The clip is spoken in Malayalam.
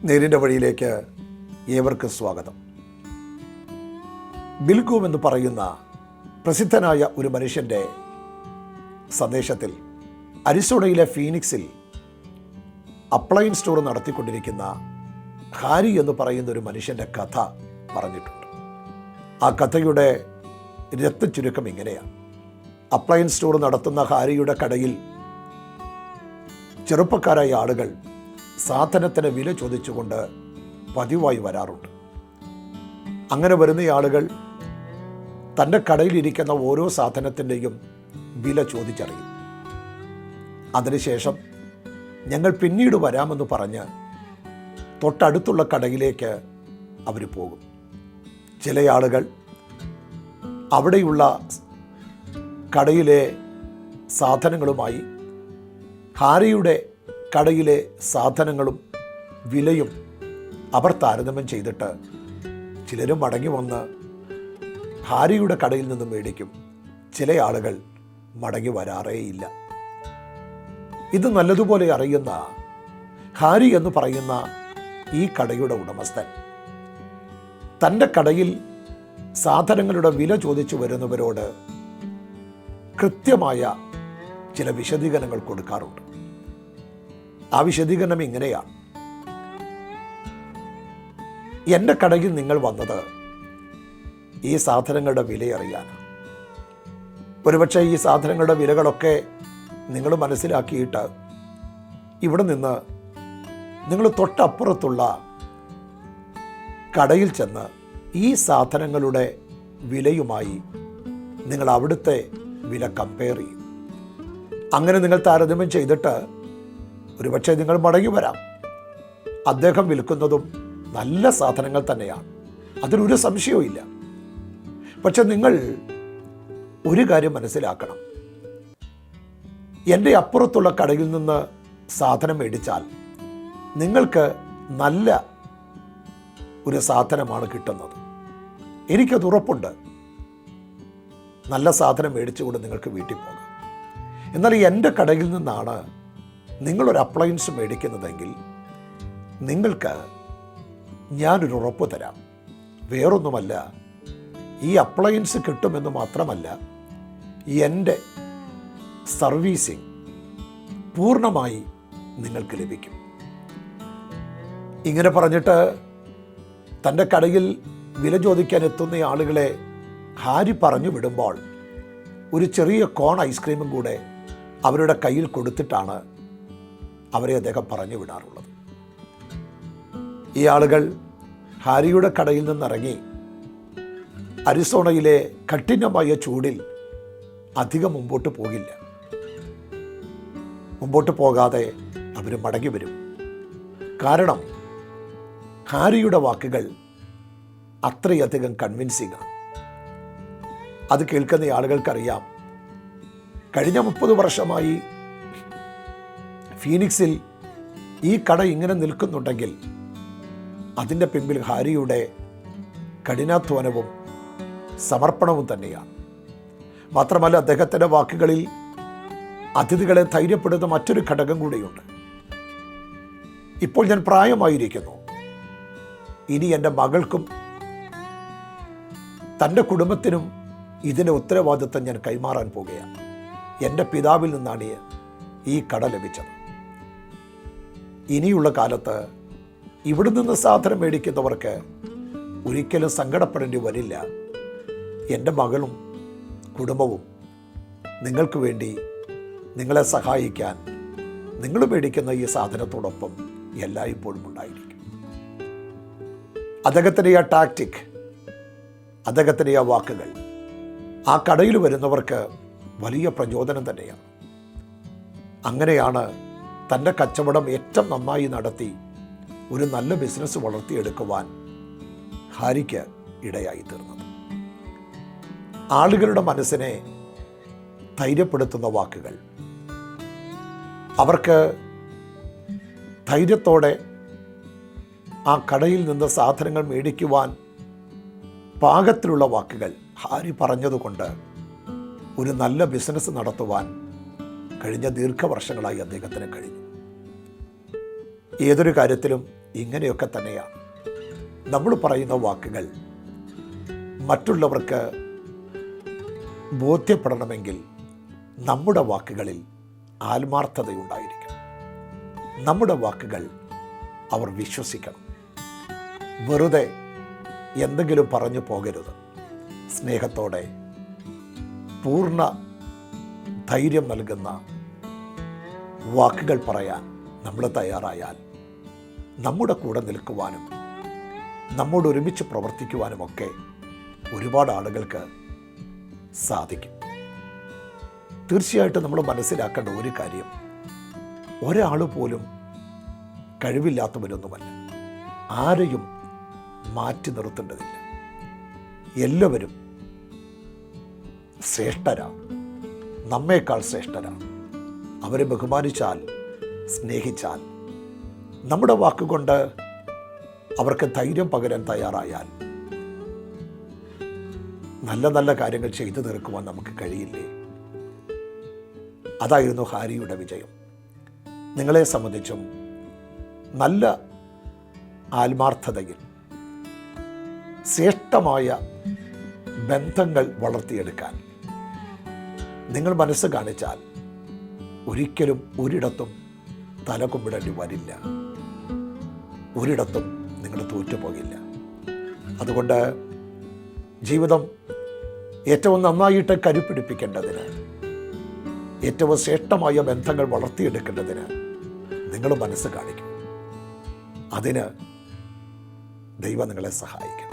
നേരിന്റെ വഴിയിലേക്ക് ഏവർക്കും സ്വാഗതം. ബിൽഗൂം എന്ന് പറയുന്ന പ്രസിദ്ധനായ ഒരു മനുഷ്യന്റെ സന്ദേശത്തിൽ അരിസോണയിലെ ഫീനിക്സിൽ അപ്ലയൻസ് സ്റ്റോർ നടത്തിക്കൊണ്ടിരിക്കുന്ന ഹാരി എന്ന് പറയുന്ന ഒരു മനുഷ്യന്റെ കഥ പറഞ്ഞിട്ടുണ്ട്. ആ കഥയുടെ രക്തചുരുക്കം ഇങ്ങനെയാണ്. അപ്ലയൻസ് സ്റ്റോർ നടത്തുന്ന ഹാരിയുടെ കടയിൽ ചെറുപ്പക്കാരായ ആളുകൾ സാധനത്തിന് വില ചോദിച്ചുകൊണ്ട് പതിവായി വരാറുണ്ട്. അങ്ങനെ വരുന്ന ആളുകൾ തന്റെ കടയിലിരിക്കുന്ന ഓരോ സാധനത്തിന്റെയും വില ചോദിച്ചറിയും. അതിനുശേഷം ഞങ്ങൾ പിന്നീട് വരാമെന്ന് പറഞ്ഞ് തൊട്ടടുത്തുള്ള കടയിലേക്ക് അവർ പോകും. ചില ആളുകൾ അവിടെയുള്ള കടയിലെ സാധനങ്ങളുമായി ഹാരിയുടെ കടയിലെ സാധനങ്ങളും വിലയും അവർ താരതമ്യം ചെയ്തിട്ട് ചിലരും മടങ്ങി വന്ന് ഭാര്യയുടെ കടയിൽ നിന്ന് മേടിക്കും. ചില ആളുകൾ മടങ്ങി വരാറേയില്ല. ഇത് നല്ലതുപോലെ അറിയുന്ന ഹാരി എന്ന് പറയുന്ന ഈ കടയുടെ ഉടമസ്ഥൻ. തന്റെ കടയിൽ സാധനങ്ങളുടെ വില ചോദിച്ചു വരുന്നവരോട് കൃത്യമായ ചില വിശദീകരണങ്ങൾ കൊടുക്കാറുണ്ട്. ആ വിശദീകരണം ഇങ്ങനെയാണ്. എന്റെ കടയിൽ നിങ്ങൾ വന്നത് ഈ സാധനങ്ങളുടെ വില അറിയാനാണ് ഒരുപക്ഷെ ഈ സാധനങ്ങളുടെ വിലകളൊക്കെ നിങ്ങൾ മനസ്സിലാക്കിയിട്ട് ഇവിടെ നിന്ന് നിങ്ങൾ തൊട്ടപ്പുറത്തുള്ള കടയിൽ ചെന്ന് ഈ സാധനങ്ങളുടെ വിലയുമായി നിങ്ങൾ അവിടുത്തെ വില കമ്പയർ ചെയ്യും. അങ്ങനെ നിങ്ങൾ താരതമ്യം ചെയ്തിട്ട് ഒരുപക്ഷെ നിങ്ങൾ മടങ്ങി വരാം. അദ്ദേഹം വിൽക്കുന്നതും നല്ല സാധനങ്ങൾ തന്നെയാണ്. അതിലൊരു സംശയവും ഇല്ല. പക്ഷെ നിങ്ങൾ ഒരു കാര്യം മനസ്സിലാക്കണം. എന്റെ അപ്പുറത്തുള്ള കടയിൽ നിന്ന് സാധനം മേടിച്ചാൽ നിങ്ങൾക്ക് നല്ല ഒരു സാധനമാണ് കിട്ടുന്നത്. എനിക്കത് ഉറപ്പുണ്ട്. നല്ല സാധനം മേടിച്ചുകൊണ്ട് നിങ്ങൾക്ക് വീട്ടിൽ പോകാം. എന്നാൽ എന്റെ കടയിൽ നിന്നാണ് നിങ്ങളൊരു അപ്ലയൻസ് മേടിക്കുന്നതെങ്കിൽ നിങ്ങൾക്ക് ഞാനൊരു ഉറപ്പ് തരാം. വേറൊന്നുമല്ല ഈ അപ്ലയൻസ് കിട്ടുമെന്ന് മാത്രമല്ല എന്റെ സർവീസിങ് പൂർണമായി നിങ്ങൾക്ക് ലഭിക്കും. ഇങ്ങനെ പറഞ്ഞിട്ട് തന്റെ കടയിൽ വില ചോദിക്കാൻ എത്തുന്ന ആളുകളെ ഹാരി പറഞ്ഞു വിടുമ്പോൾ ഒരു ചെറിയ കോൺ ഐസ്ക്രീമും കൂടെ അവരുടെ കയ്യിൽ കൊടുത്തിട്ടാണ് അവരെ അദ്ദേഹം പറഞ്ഞു വിടാറുള്ളത്. ഈ ആളുകൾ ഹാരിയുടെ കടയിൽ നിന്നിറങ്ങി അരിസോണയിലെ കഠിനമായ ചൂടിൽ അധികം മുമ്പോട്ട് പോകില്ല. മുമ്പോട്ട് പോകാതെ അവർ മടങ്ങി വരും. കാരണം ഹാരിയുടെ വാക്കുകൾ അത്രയധികം കൺവിൻസിംഗ് ആണ്. അത് കേൾക്കുന്ന ആളുകൾക്കറിയാം. കഴിഞ്ഞ മുപ്പത് വർഷമായി ഫീനിക്സിൽ ഈ കട ഇങ്ങനെ നിൽക്കുന്നുണ്ടെങ്കിൽ അതിന്റെ പിമ്പിൽ ഹാരിയുടെ കഠിനാധ്വാനവും സമർപ്പണവും തന്നെയാണ്. മാത്രമല്ല അദ്ദേഹത്തിന്റെ വാക്കുകളിൽ അതിഥികളെ ധൈര്യപ്പെടുന്ന മറ്റൊരു ഘടകം കൂടിയുണ്ട്. ഇപ്പോൾ ഞാൻ പ്രായമായിരിക്കുന്നു. ഇനി എന്റെ മകൾക്കും തന്റെ കുടുംബത്തിനും ഇതിന്റെ ഉത്തരവാദിത്വം ഞാൻ കൈമാറാൻ പോകുകയാണ് എന്റെ പിതാവിൽ നിന്നാണ് ഈ കട ലഭിച്ചത്. ഇനിയുള്ള കാലത്ത് ഇവിടെ നിന്ന് സാധനം മേടിക്കുന്നവർക്ക് ഒരിക്കലും സങ്കടപ്പെടേണ്ടി വരില്ല. എന്റെ മകളും കുടുംബവും നിങ്ങൾക്ക് വേണ്ടി നിങ്ങളെ സഹായിക്കാൻ നിങ്ങൾ മേടിക്കുന്ന ഈ സാധനത്തോടൊപ്പം എല്ലായ്പ്പോഴും ഉണ്ടായിരിക്കും. അദ്ദേഹത്തിന്റെ ആ ടാക്റ്റിക് അദ്ദേഹത്തിന്റെ ആ വാക്കുകൾ ആ കടയിൽ വരുന്നവർക്ക് വലിയ പ്രചോദനം തന്നെയാണ്. അങ്ങനെയാണ് തന്റെ കച്ചവടം ഏറ്റവും നന്നായി നടത്തി ഒരു നല്ല ബിസിനസ് വളർത്തിയെടുക്കുവാൻ ഹാരിക്ക് ഇടയായി തീർന്നത് ആളുകളുടെ മനസ്സിനെ ധൈര്യപ്പെടുത്തുന്ന വാക്കുകൾ. അവർക്ക് ധൈര്യത്തോടെ ആ കടയിൽ നിന്ന് സാധനങ്ങൾ മേടിക്കുവാൻ പാകത്തിലുള്ള വാക്കുകൾ ഹാരി പറഞ്ഞതുകൊണ്ട് ഒരു നല്ല ബിസിനസ് നടത്തുവാൻ കഴിഞ്ഞ ദീർഘവർഷങ്ങളായി അദ്ദേഹത്തിന് കഴിഞ്ഞു. ഏതൊരു കാര്യത്തിലും ഇങ്ങനെയൊക്കെ തന്നെയാണ് നമ്മൾ പറയുന്ന വാക്കുകൾ മറ്റുള്ളവർക്ക് ബോധ്യപ്പെടണമെങ്കിൽ നമ്മുടെ വാക്കുകളിൽ ആത്മാർത്ഥതയുണ്ടായിരിക്കണം. നമ്മുടെ വാക്കുകൾ അവർ വിശ്വസിക്കണം. വെറുതെ എന്തെങ്കിലും പറഞ്ഞു പോകരുത്. സ്നേഹത്തോടെ പൂർണ ധൈര്യം നൽകുന്ന വാക്കുകൾ പറയാൻ നമ്മൾ തയ്യാറായാൽ നമ്മുടെ കൂടെ നിൽക്കുവാനും നമ്മോട് ഒരുമിച്ച് പ്രവർത്തിക്കുവാനുമൊക്കെ ഒരുപാട് ആളുകൾക്ക് സാധിക്കും. തീർച്ചയായിട്ടും നമ്മൾ മനസ്സിലാക്കേണ്ട ഒരു കാര്യം ഒരാൾ പോലും കഴിവില്ലാത്തവരൊന്നുമല്ല. ആരെയും മാറ്റി നിർത്തേണ്ടതില്ല. എല്ലാവരും ശ്രേഷ്ഠരാണ്. നമ്മേക്കാൾ ശ്രേഷ്ഠരാണ്. അവരെ ബഹുമാനിച്ചാൽ സ്നേഹിച്ചാൽ നമ്മുടെ വാക്കുകൊണ്ട് അവർക്ക് ധൈര്യം പകരാൻ തയ്യാറായാൽ നല്ല നല്ല കാര്യങ്ങൾ ചെയ്തു തീർക്കുവാൻ നമുക്ക് കഴിയില്ലേ? അതായിരുന്നു ഹാരിയുടെ വിജയം. നിങ്ങളെ സംബന്ധിച്ചും നല്ല ആത്മാർത്ഥതയിൽ ശ്രേഷ്ഠമായ ബന്ധങ്ങൾ വളർത്തിയെടുക്കാൻ നിങ്ങൾ മനസ്സ് കാണിച്ചാൽ ഒരിക്കലും ഒരിടത്തും തല കുമ്പിടേണ്ടി വരില്ല. ഒരിടത്തും നിങ്ങൾ തോറ്റുപോകില്ല അതുകൊണ്ട് ജീവിതം ഏറ്റവും നന്നായിട്ട് കരുപ്പിടിപ്പിക്കേണ്ടതിന് ഏറ്റവും ശ്രേഷ്ഠമായ ബന്ധങ്ങൾ വളർത്തിയെടുക്കേണ്ടതിന് നിങ്ങൾ മനസ്സ് കാണിക്കും അതിന് ദൈവം നിങ്ങളെ സഹായിക്കും